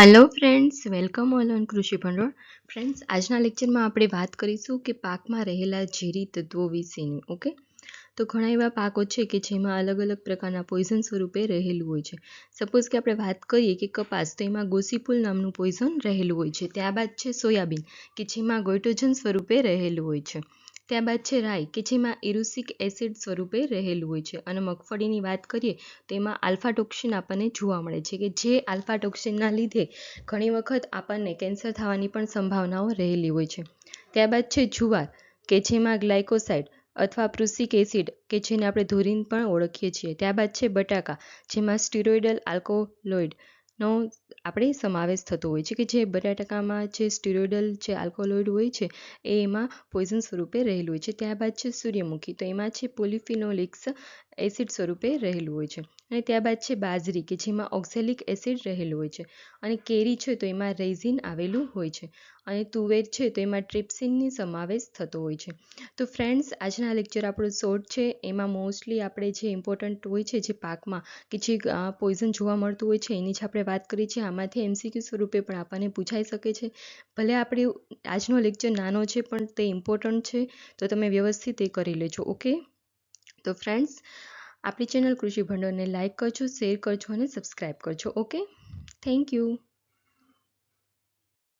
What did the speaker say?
Hello friends welcome all on કૃષિ ભંડોળ friends આજના લેક્ચરમાં આપણે વાત કરીશું કે પાકમાં રહેલા ઝેરી તત્વો વિશેની ઓકે તો ઘણા એવા પાકો છે કે જેમાં અલગ અલગ પ્રકારના પોઈઝન સ્વરૂપે રહેલું હોય છે. સપોઝ કે આપણે વાત કરીએ કે કપાસ, તો એમાં ગોસીપુલ નામનું પોઈઝન રહેલું હોય છે. ત્યારબાદ છે સોયાબીન, કે જેમાં ગોઇટોજન સ્વરૂપે રહેલું હોય છે. ત્યારબાદ છે રાઈ, કે જેમાં ઇરુસિક એસિડ સ્વરૂપે રહેલું હોય છે. અને મગફળીની વાત કરીએ, તો એમાં આલ્ફા ટોક્સિન આપણને જોવા મળે છે કે જે આલ્ફા ટોક્સિનના લીધે ઘણી વખત આપણને કેન્સર થવાની પણ સંભાવનાઓ રહેલી હોય છે. ત્યારબાદ છે જુવાર, કે જેમાં ગ્લાયકોસાઇડ અથવા પ્રુસિક એસિડ, કે જેને આપણે ધોરીન પણ ઓળખીએ છીએ. ત્યારબાદ છે બટાકા, જેમાં સ્ટીરોઇડલ આલ્કોલોઇડ નો આપણે સમાવેશ થતો હોય છે કે જે બટાકામાં જે સ્ટીરોઇડલ જે આલ્કોલોઇડ હોય છે, એ એમાં પોઈઝન સ્વરૂપે રહેલું હોય છે. ત્યારબાદ છે સૂર્યમુખી. તો એમાં છે પોલિફિનોલિક્સ એસિડ સ્વરૂપે રહેલું હોય છે. અને ત્યારબાદ છે બાજરી, કે જેમાં ઓક્ઝેલિક એસિડ રહેલું હોય છે. અને કેરી છે તો એમાં રેઝિન આવેલું હોય છે. અને તુવેર છે તો એમાં ટ્રિપ્સિનની સમાવેશ થતો હોય છે. તો ફ્રેન્ડ્સ, આજના લેક્ચર આપણું શોર્ટ છે. એમાં મોસ્ટલી આપણે જે ઇમ્પોર્ટન્ટ હોય છે જે પાકમાં, કે જે પોઈઝન જોવા મળતું હોય છે એની જ આપણે વાત કરી છે આમાંથી એમસીક્યુ સ્વરૂપે પણ આપણને પૂછાઈ શકે છે. ભલે આપણે આજનો લેક્ચર નાનો છે, પણ તે ઇમ્પોર્ટન્ટ છે. તો તમે વ્યવસ્થિત એ કરી લેજો, ઓકે? તો ફ્રેન્ડ્સ આપણી ચેનલ કૃષિ ભંડોળને લાઇક કરજો શેર કરજો અને સબસ્ક્રાઈબ કરજો ઓકે થેન્ક યુ